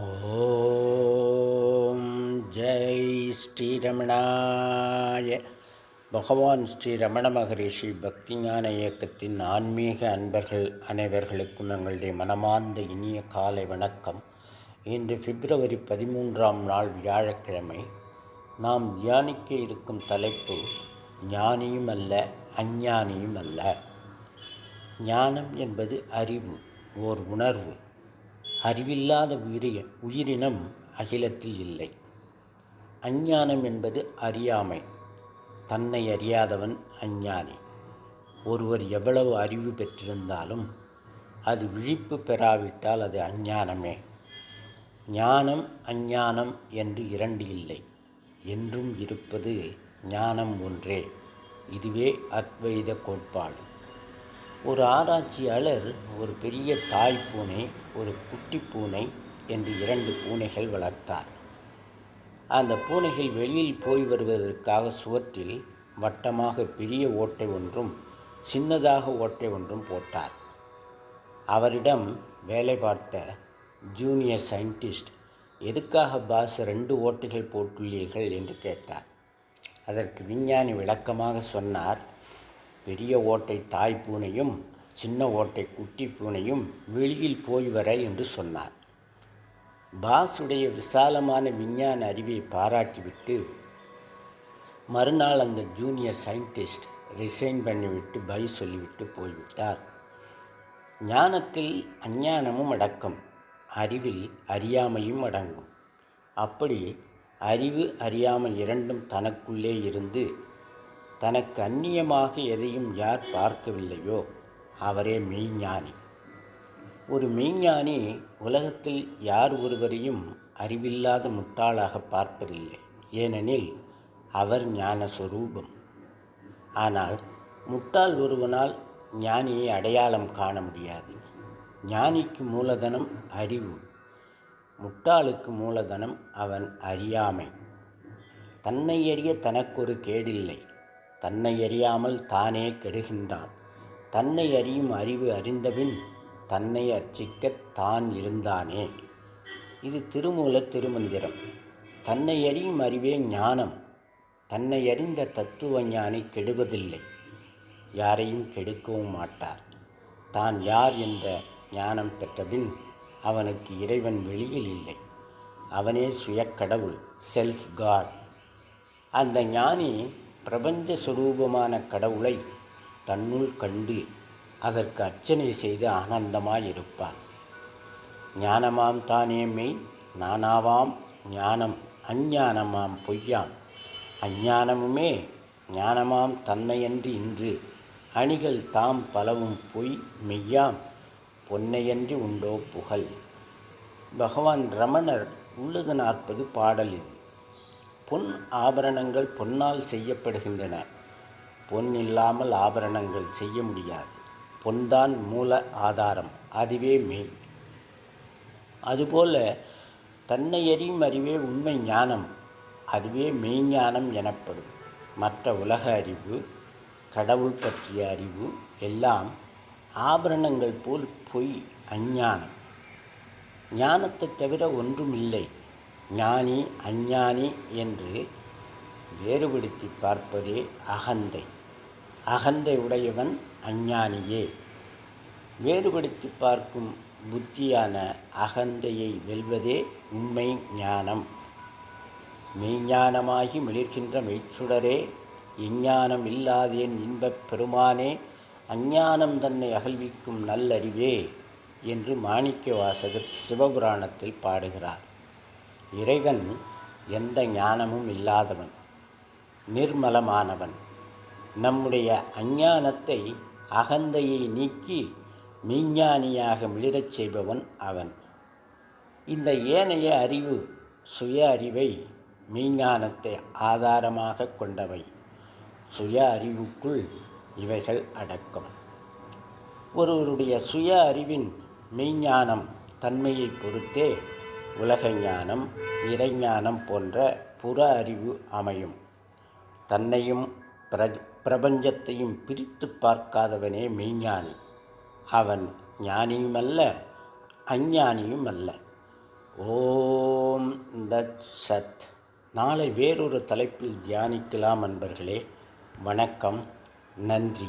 ஓம் ஜெய் ஸ்ரீரமணாய. பகவான் ஸ்ரீ ரமண மகரிஷி பக்திஞான இயக்கத்தின் ஆன்மீக அன்பர்கள் அனைவர்களுக்கும் எங்களுடைய மனமார்ந்த இனிய காலை வணக்கம். இன்று பிப்ரவரி பதிமூன்றாம் நாள் வியாழக்கிழமை நாம் தியானிக்க இருக்கும் தலைப்பு ஞானியும் அல்ல அஞ்ஞானியும் அல்ல. ஞானம் என்பது அறிவு ஓர் உணர்வு. அறிவில்லாத உயிரிய உயிரினம் அகிலத்தில் இல்லை. அஞ்ஞானம் என்பது அறியாமை. தன்னை அறியாதவன் அஞ்ஞானி. ஒருவர் எவ்வளவு அறிவு பெற்றிருந்தாலும் அது விழிப்பு பெறாவிட்டால் அது அஞ்ஞானமே. ஞானம் அஞ்ஞானம் என்று இரண்டு இல்லை. என்றும் இருப்பது ஞானம் ஒன்றே. இதுவே அத்வைத கோட்பாடு. ஒரு ஆராய்ச்சியாளர் ஒரு பெரிய தாய் பூனை ஒரு குட்டி பூனை என்று இரண்டு பூனைகள் வளர்த்தார். அந்த பூனைகள் வெளியில் போய் வருவதற்காக சுவற்றில் வட்டமாக பெரிய ஓட்டை ஒன்றும் சின்னதாக ஓட்டை ஒன்றும் போட்டார். அவரிடம் வேலை பார்த்த ஜூனியர் சயின்டிஸ்ட் எதுக்காக பாஸ் ரெண்டு ஓட்டைகள் போட்டுள்ளீர்கள்? என்று கேட்டார். அதற்கு விஞ்ஞானி விளக்கமாக சொன்னார் பெரிய ஓட்டை தாய் பூனையும் சின்ன ஓட்டை குட்டி பூனையும் வெளியில் போய் வர என்று சொன்னார். பாஸுடைய விசாலமான விஞ்ஞான அறிவை பாராட்டிவிட்டு மறுநாள் அந்த ஜூனியர் சயின்டிஸ்ட் ரிசைன் பண்ணிவிட்டு பை சொல்லிவிட்டு போய்விட்டார். ஞானத்தில் அஞ்ஞானமும் அடக்கம் அறிவில் அறியாமையும் அடங்கும். அப்படி அறிவு அறியாமை இரண்டும் தனக்குள்ளே இருந்து தனக்கு அந்நியமாக எதையும் யார் பார்க்கவில்லையோ அவரே மெய்ஞானி. ஒரு மெய்ஞானி உலகத்தில் யார் ஒருவரையும் அறிவில்லாத முட்டாளாக பார்ப்பதில்லை. ஏனெனில் அவர் ஞான சொரூபம் ஆனால் முட்டாள் ஒருவனால் ஞானியை அடையாளம் காண முடியாது. ஞானிக்கு மூலதனம் அறிவு. முட்டாளுக்கு மூலதனம் அவன் அறியாமை. தன்னை அறிய தனக்கொரு கேடில்லை. தன்னை அறியாமல் தானே கெடுகின்றான். தன்னை அறியும் அறிவு அறிந்தபின் தன்னை அர்ச்சிக்க தான் இருந்தானே. இது திருமூல திருமந்திரம். தன்னை அறியும் அறிவே ஞானம். தன்னை அறிந்த தத்துவ ஞானி கெடுவதில்லை. யாரையும் கெடுக்கவும் மாட்டார். தான் யார் என்ற ஞானம் பெற்றபின் அவனுக்கு இறைவன் வெளியில் இல்லை. அவனே சுயக்கடவுள் செல்ஃப் காட் அந்த ஞானி பிரபஞ்ச சுரூபமான கடவுளை தன்னுள் கண்டு அதற்கு அர்ச்சனை செய்து ஆனந்தமாயிருப்பான். ஞானமாம் தானே மெய் நானாவாம் ஞானம் அஞ்ஞானமாம் பொய்யாம். அஞ்ஞானமுமே ஞானமாம் தன்னையன்று இன்று அணிகள் தாம் பலவும் பொய் மெய்யாம் பொன்னையன்றி உண்டோ புகழ். பகவான் ரமணர் உள்ளது நாற்பது பாடல் இது. பொன் ஆபரணங்கள் பொன்னால் செய்யப்படுகின்றன. பொன் இல்லாமல் ஆபரணங்கள் செய்ய முடியாது. பொன்தான் மூல ஆதாரம் அதுவே மெய் அதுபோல தன்னை அறியும் அறிவே உண்மை ஞானம் அதுவே மெய்ஞானம் எனப்படும். மற்ற உலக அறிவு கடவுள் பற்றிய அறிவு எல்லாம் ஆபரணங்கள் போல் பொய் அஞ்ஞானம். ஞானத்தை தவிர ஒன்றும் இல்லை ஞானி அஞ்ஞானி என்று வேறுபடுத்தி பார்ப்பதே அகந்தை. அகந்தை உடையவன் அஞ்ஞானியே. வேறுபடுத்தி பார்க்கும் புத்தியான அகந்தையை வெல்வதே உண்மை ஞானம். மெய்ஞானமாகி மிளிர்கின்ற மெய்ச்சுடரே எஞ்ஞானம் இல்லாதேன் இன்பப் பெருமானே அஞ்ஞானம் தன்னை அகழ்விக்கும் நல்லறிவே என்று மாணிக்க வாசகர் சிவபுராணத்தில் பாடுகிறார். இறைவன் எந்த ஞானமும் இல்லாதவன் நிர்மலமானவன். நம்முடைய அஞ்ஞானத்தை அகந்தையை நீக்கி மெய்ஞானியாக மிளிரச் செய்பவன் அவன். இந்த ஏனைய அறிவு சுய அறிவை மெய்ஞானத்தை ஆதாரமாக கொண்டவை. சுய அறிவுக்குள் இவைகள் அடக்கம். ஒருவருடைய சுய அறிவின் மெய்ஞானம் தன்மையை பொறுத்தே உலக ஞானம் இறைஞானம் போன்ற புற அறிவு அமையும். தன்னையும் பிரஜ பிரபஞ்சத்தையும் பிரித்து பார்க்காதவனே மெய்ஞானி. அவன் ஞானியும் அல்ல அஞ்ஞானியும் அல்ல ஓம் தத் சத் நாளை வேறொரு தலைப்பில் தியானிக்கலாம் அன்பர்களே. வணக்கம். நன்றி.